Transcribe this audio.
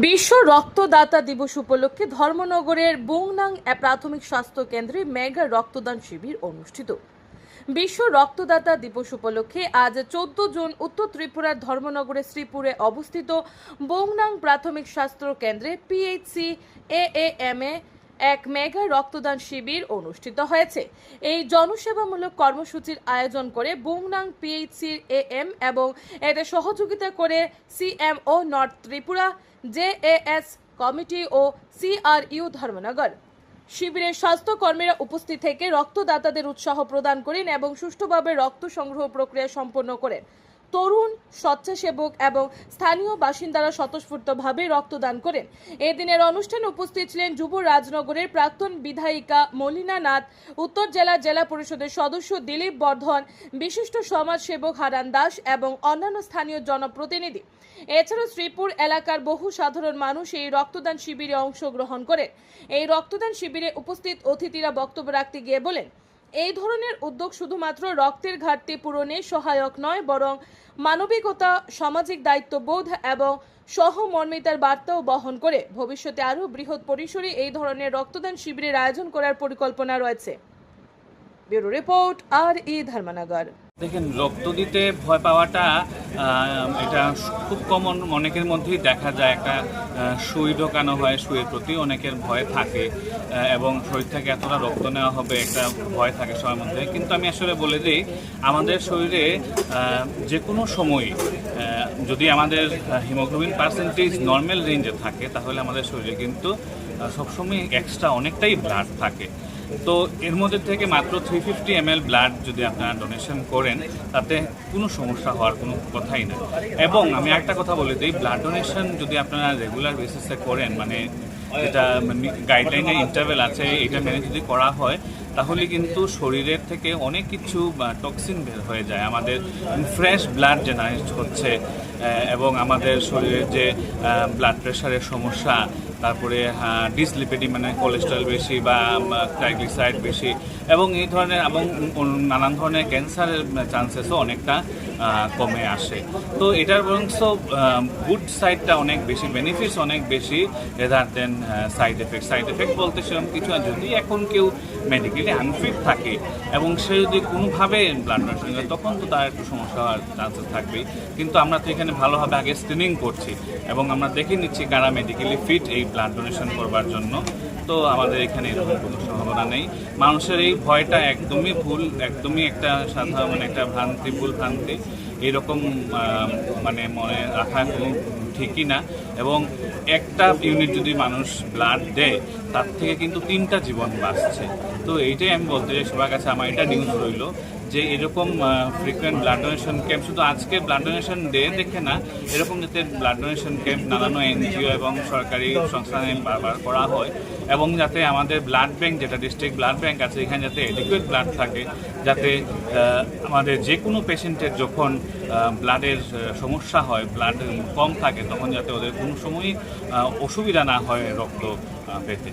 বিশ্ব রক্তদাতা দিবস উপলক্ষে ধর্মনগরের বুংনাং প্রাথমিক স্বাস্থ্য কেন্দ্রে মেগা রক্তদান শিবির অনুষ্ঠিত। বিশ্ব রক্তদাতা দিবস উপলক্ষে আজ চোদ্দ জুন উত্তর ত্রিপুরার ধর্মনগরের শ্রীপুরে অবস্থিত বৌংনাং প্রাথমিক স্বাস্থ্য কেন্দ্রে পিএইচসি এএএম এ এক মেগা রক্তদান শিবির অনুষ্ঠিত হয়েছে। এই জনসেবামূলক কর্মসূচির আয়োজন করে বুংনাং পিএইচসির এ এম এবং এতে সহযোগিতা করে CMO north Tripura, JAS committee ও সিআরইউ ধর্মনগর। শিবিরে স্বাস্থ্যকর্মীরা উপস্থিত থেকে রক্তদাতাদের উৎসাহ প্রদান করেন এবং সুষ্ঠুভাবে রক্ত সংগ্রহ প্রক্রিয়া সম্পন্ন করেন। তরুণ, স্বেচ্ছাসেবক এবং স্থানীয় বাসিন্দারা স্বতঃস্ফূর্তভাবে রক্তদান করেন। এদিনের অনুষ্ঠানে উপস্থিত ছিলেন যুব রাজনগরের প্রাক্তন বিধায়িকা মলিনা নাথ, উত্তর জেলা জেলা পরিষদের সদস্য দিলীপ বর্ধন, বিশিষ্ট সমাজসেবক হারান দাস এবং অন্যান্য স্থানীয় জনপ্রতিনিধি। এছাড়াও শ্রীপুর এলাকার বহু সাধারণ মানুষ এই রক্তদান শিবিরে অংশগ্রহণ করেন। এই রক্তদান শিবিরে উপস্থিত অতিথিরা বক্তব্য রাখতে গিয়ে বলেন এই ধরনের উদ্যোগ শুধুমাত্র রক্তের ঘাটতি পূরণে সহায়ক নয়, বরং মানবিকতা, সামাজিক দায়িত্ববোধ এবং সহমর্মিতার বার্তাও বহন করে ভবিষ্যতে আরও বৃহৎ পরিসরে এই ধরনের রক্তদান শিবিরের আয়োজন করার পরিকল্পনা রয়েছে। ব্যুরো রিপোর্ট, আর ই ধর্মনগর। দেখেন, রক্ত দিতে ভয় পাওয়াটা এটা খুব কমন অনেকের মধ্যেই দেখা যায় একটা সুই ঢোকানো হয়, সুইয়ের প্রতি অনেকের ভয় থাকে এবং শরীর থেকে এতটা রক্ত নেওয়া হবে, একটা ভয় থাকে সবার মধ্যে। কিন্তু আমি আসলে বলে দিই, আমাদের শরীরে যে কোনো সময় যদি আমাদের হিমোগ্লোবিন পার্সেন্টেজ নর্মাল রেঞ্জে থাকে, তাহলে আমাদের শরীরে কিন্তু সবসময় এক্সট্রা অনেকটাই ব্লাড থাকে। তো এর মধ্যে থেকে মাত্র থ্রি ফিফটি এম ব্লাড যদি আপনারা ডোনেশন করেন, তাতে কোনো সমস্যা হওয়ার কোনো কথাই না। এবং আমি একটা কথা বলে দিই ব্লাড ডোনেশন যদি আপনারা রেগুলার বেসিসে করেন মানে যেটা গাইডলাইনের ইন্টারভেল আছে, এটা মেনে যদি করা হয়, তাহলে কিন্তু শরীরের থেকে অনেক কিছু টক্সিন বের হয়ে যায়। আমাদের ফ্রেশ ব্লাড জেনারেট হচ্ছে এবং আমাদের শরীরের যে ব্লাড প্রেশারের সমস্যা, তারপরে ডিসলিপিডি মানে কোলেস্ট্রল বেশি বা ট্রাইগ্লিসাইড বেশি, এবং এই ধরনের, এবং নানান ধরনের ক্যান্সারের চান্সেসও অনেকটা কমে আসে। তো এটার বরং গুড সাইডটা অনেক বেশি বেনিফিটস অনেক বেশি rather than side effect side effect বলতে সেরকম কিছু না। যদি এখন কেউ মেডিকেলি আনফিট থাকে এবং সে যদি কোনোভাবে ব্লাড ডোনেশন করে তখন তো তার একটু সমস্যা হওয়ার চান্সেস থাকবেই। কিন্তু আমরা তো এখানে ভালোভাবে আগে স্ক্রিনিং করছি এবং আমরা দেখে নিচ্ছি কারা মেডিকেলি ফিট এই ব্লাড ডোনেশন করবার জন্য। তো আমাদের এখানে এরকম কোনো সম্ভাবনা নেই। মানুষের এই ভয়টা একদমই ভুল, একদমই একটা সাধারণ মানে একটা ভ্রান্তি, ভুল ভ্রান্তি। এরকম মানে মনে রাখা ঠিকই না। এবং একটা ইউনিট যদি মানুষ ব্লাড দেয়, তার থেকে কিন্তু তিনটা জীবন বাঁচছে। তো এইটাই আমি বলতে চাই, সবার কাছে আমার এটা নিউজ রইল। যে এরকম ফ্রিকুয়েন্ট ব্লাড ডোনেশন ক্যাম্প শুধু আজকে ব্লাড ডোনেশন ডে দেখে না, এরকম যাতে ব্লাড ডোনেশন ক্যাম্প নানান এনজিও এবং সরকারি সংস্থানে বারবার করা হয়, এবং যাতে আমাদের ব্লাড ব্যাংক যেটা ডিস্ট্রিক্ট ব্লাড ব্যাংক আছে, এখানে যাতে এডিকুয়েট ব্লাড থাকে, যাতে আমাদের যে কোনো পেশেন্টের যখন ব্লাডের সমস্যা হয় ব্লাড কম থাকে, তখন যাতে ওদের কোনো সময়ই অসুবিধা না হয় রক্ত পেতে।